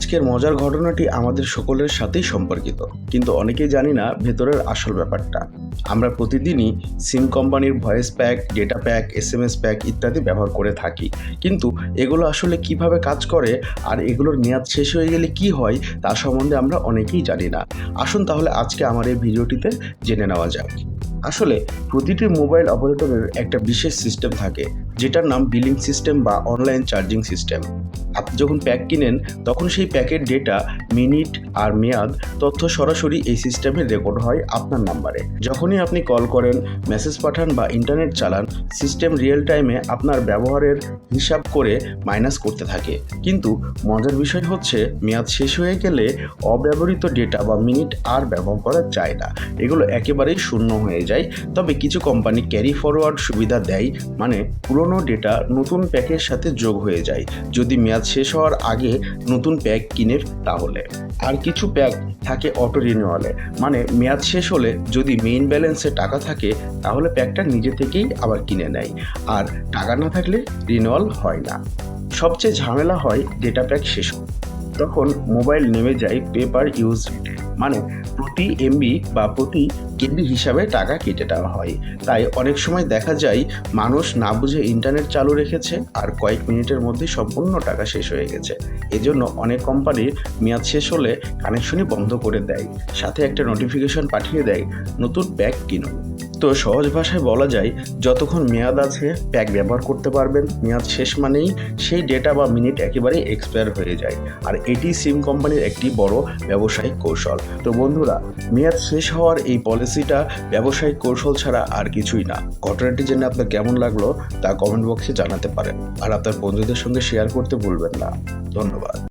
আজকের মজার ঘটনাটি আমাদের সকলের সাথেই সম্পর্কিত। কিন্তু অনেকেই জানি না ভেতরের আসল ব্যাপারটা। আমরা প্রতিদিনই সিম কোম্পানির voice pack, data pack S M S pack ইত্যাদি ব্যবহার করে থাকি। কিন্তু এগুলো আসলে কীভাবে কাজ করে আর এগুলোর মেয়াদ শেষ হয়ে গেলে কি হয় তা সম্বন্ধে আমরা অনেকেই জানি না। আসুন তাহলে আজকে আমার এই ভিডিওটিতে জেনে নেওয়া যাক। আসলে প্রতিটি মোবাইল অপারেটরের একটা বিশেষ সিস্টেম থাকে। যেটার নাম বিলিং সিস্টেম বা অনলাইন চার্জিং সিস্টেম আপনি যখন প্যাক কিনেন, তখন সেই প্যাকের ডেটা মিনিট আর মেয়াদ, তথ্য সরাসরি এই সিস্টেমে রেকর্ড হয় আপনার নাম্বারে যখনই আপনি কল করেন মেসেজ পাঠান বা ইন্টারনেট চালান সিস্টেম রিয়েল টাইমে আপনার ব্যবহারের হিসাব করে মাইনাস করতে থাকে। কিন্তু মজার বিষয় হচ্ছে, মেয়াদ শেষ হয়ে গেলে অব্যবহৃত ডেটা বা মিনিট আর ব্যবহার করা যায় না। এগুলো একেবারেই শূন্য হয়ে যায়। তবে কিছু কোম্পানি ক্যারি ফরওয়ার্ড সুবিধা দেয় মানে পুরনো ডেটা নতুন প্যাকের সাথে যোগ হয়ে যায়, যদি মেয়াদ শেষ হওয়ার আগে নতুন প্যাক কিনে তাহলে। আর কিছু প্যাক থাকে অটো রিনিউয়ালে মানে মেয়াদ শেষ হলে যদি মেইন ব্যালেন্সে টাকা থাকে, তাহলে প্যাকটা নিজে থেকেই আবার কিনে নেয়। আর টাকা না থাকলে রিনিউয়াল হয় না। সবচেয়ে ঝামেলা হয় ডেটা প্যাক শেষ। তখন মোবাইল নেমে যায় পেপার ইউজ রেটে মানে প্রতি এমবি বা প্রতি কেবি হিসাবে টাকা কেটে দেওয়া হয়। তাই অনেক সময় দেখা যায়, মানুষ না বুঝে ইন্টারনেট চালু রেখেছে আর কয়েক মিনিটের মধ্যে সম্পূর্ণ টাকা শেষ হয়ে গেছে। এজন্য অনেক কোম্পানির মেয়াদ শেষ হলে কানেকশনই বন্ধ করে দেয়। সাথে একটা নোটিফিকেশন পাঠিয়ে দেয়, নতুন ব্যাগ কিনুন। তো সহজ ভাষায় বলা যায়, যতক্ষণ মেয়াদ আছে, প্যাক ব্যবহার করতে পারবেন। মেয়াদ শেষ মানেই সেই ডেটা বা মিনিট একেবারেই এক্সপায়ার হয়ে যায়। আর এটি সিম কোম্পানির একটি বড় ব্যবসায়িক কৌশল। তো বন্ধুরা, মেয়াদ শেষ হওয়ার এই পলিসিটা ব্যবসায়িক কৌশল ছাড়া আর কিছুই না। ঘটনাটি জেনে আপনার কেমন লাগল, তা কমেন্ট বক্সে জানাতে পারেন। আর আপনার বন্ধুদের সঙ্গে শেয়ার করতে ভুলবেন না। ধন্যবাদ।